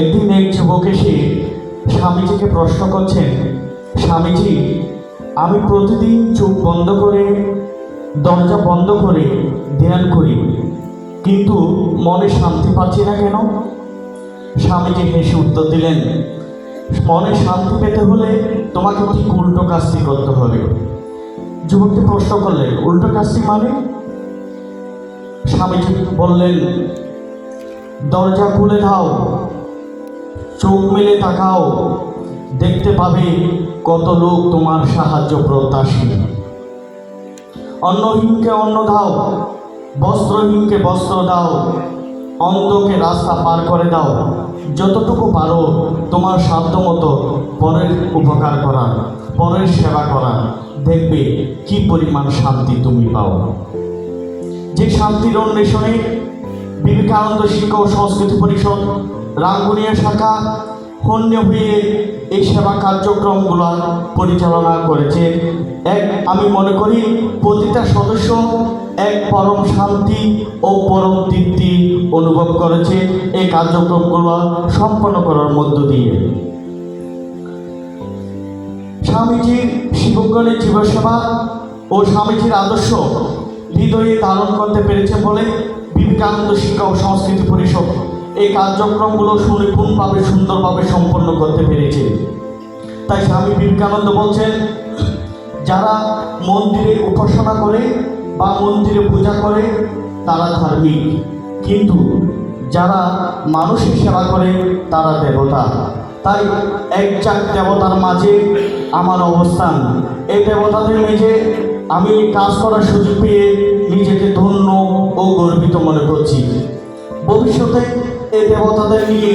একদিন এক যুবক এসে স্বামীজিকে প্রশ্ন করছেন, স্বামীজি, আমি প্রতিদিন চোখ বন্ধ করে, দরজা বন্ধ করে ধ্যান করি, কিন্তু মনে শান্তি পাচ্ছি না কেন? স্বামীজি হেসে উত্তর দিলেন, মনে শান্তি পেতে হলে তোমাকে ঠিক উল্টো কাজটি করতে হবে। যুবককে প্রশ্ন করলেন, উল্টো কাজটি মানে? স্বামীজি বললেন, দরজা খুলে দাও চোখ মেলে তাকাও, দেখতে পাবে কত লোক তোমার সাহায্য প্রত্যাশী। অন্নহীনকে অন্ন দাও, বস্ত্রহীনকে বস্ত্র দাও, অন্ধকে রাস্তা পার করে দাও, যতটুকু পারো তোমার সাধ্য মতো পরের উপকার করা পরের সেবা করা দেখবে কি পরিমাণ শান্তি তুমি পাও। যে শান্তির অন্বেষণে বিবেকানন্দ শিক্ষা ও সংস্কৃতি পরিষদ রাঙ্গুনিয়া শাখা হন্য হয়ে এই সেবা কার্যক্রমগুলো পরিচালনা করেছে। এক, আমি মনে করি প্রতিটা সদস্য এক পরম শান্তি ও পরম তৃপ্তি অনুভব করেছে এই কার্যক্রমগুলো সম্পন্ন করার মধ্য দিয়ে। স্বামীজির শিবগণের জীবসেবা ও স্বামীজির আদর্শ হৃদয়ে ধারণ করতে পেরেছে বলে বিবেকানন্দ শিক্ষা ও সংস্কৃতি পরিষদ এই কার্যক্রমগুলো সুনিপুণভাবে, সুন্দরভাবে সম্পন্ন করতে পেরেছে। তাই স্বামী বিবেকানন্দ বলছেন, যারা মন্দিরে উপাসনা করে বা মন্দিরে পূজা করে, তারা ধার্মিক। কিন্তু যারা মানুষের সেবা করে, তারা দেবতা। তাই এক চাক দেবতার মাঝে আমার অবস্থান। এই দেবতাদের মেঝে আমি কাজ করার সুযোগ পেয়ে নিজেকে ধন্য ও গর্বিত মনে করছি। ভবিষ্যতে এই দেবতাদের নিয়ে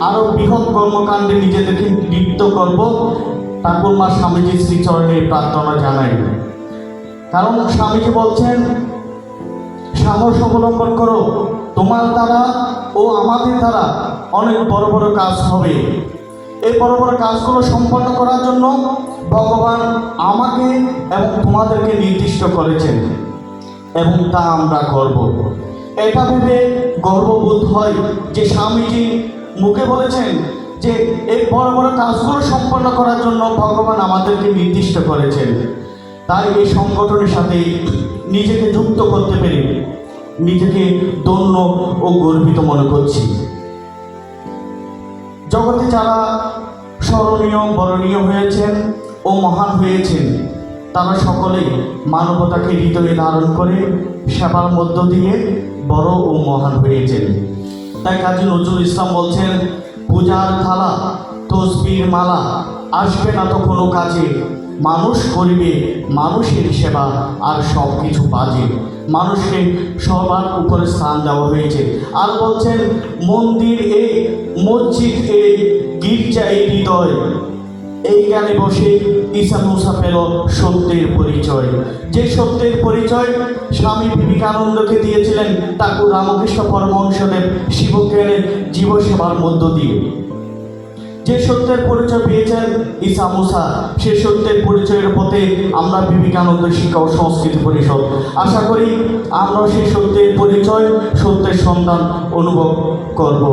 আরও বৃহৎ কর্মকাণ্ডে নিজেদেরকে লিপ্ত করব ঠাকুর মা স্বামীজির শ্রীচরণে প্রার্থনা জানাই। কারণ স্বামীজি বলছেন, সাহস অবলম্বন করো। তোমার দ্বারা ও আমাদের দ্বারা অনেক বড় বড় কাজ হবে। এই বড় বড় কাজগুলো সম্পন্ন করার জন্য ভগবান আমাকে এবং তোমাদেরকে নির্দিষ্ট করেছেন। এবং তা আমরা করব এটা ভেবে গর্ববোধ হয় যে স্বামীজি মুখে বলেছেন যে এই বড় বড় কাজগুলো সম্পন্ন করার জন্য ভগবান আমাদেরকে নির্দিষ্ট করেছেন। তাই এই সংগঠনের সাথে নিজেকে যুক্ত করতে পেরে নিজেকে ধন্য ও গর্বিত মনে করছি। জগতে যারা স্মরণীয়, বরণীয় হয়েছেন ও মহান হয়েছেন তারা সকলেই মানবতাকে হৃদয়ে ধারণ করে সেবার মধ্য দিয়ে বড় ও মহান হয়েছেন। তাই কাজী নজরুল ইসলাম বলছেন, পূজার থালা, তসবির মালা, আসবে না তো কোনো কাজে। মানুষ করিবে, মানুষের সেবা, আর সব কিছু বাজে। মানুষকে সবার উপরে স্থান দেওয়া হয়েছে। আর বলছেন, মন্দির এই মসজিদ এই গির্জা এই হৃদয় এই জ্ঞানে বসে ঈসা মুসা পেল সত্যের পরিচয়। যে সত্যের পরিচয় স্বামী বিবেকানন্দকে দিয়েছিলেন ঠাকুর রামকৃষ্ণ পরমহংসদেব শিবজ্ঞানের জীবসেবার মধ্য দিয়ে। যে সত্যের পরিচয় পেয়েছেন ঈসা মুসা, সে সত্যের পরিচয়ের পথে আমরা বিবেকানন্দ শিক্ষা ও সংস্কৃতি পরিষদ। আশা করি আমরা সেই সত্যের পরিচয়, সত্যের সন্ধান অনুভব করব।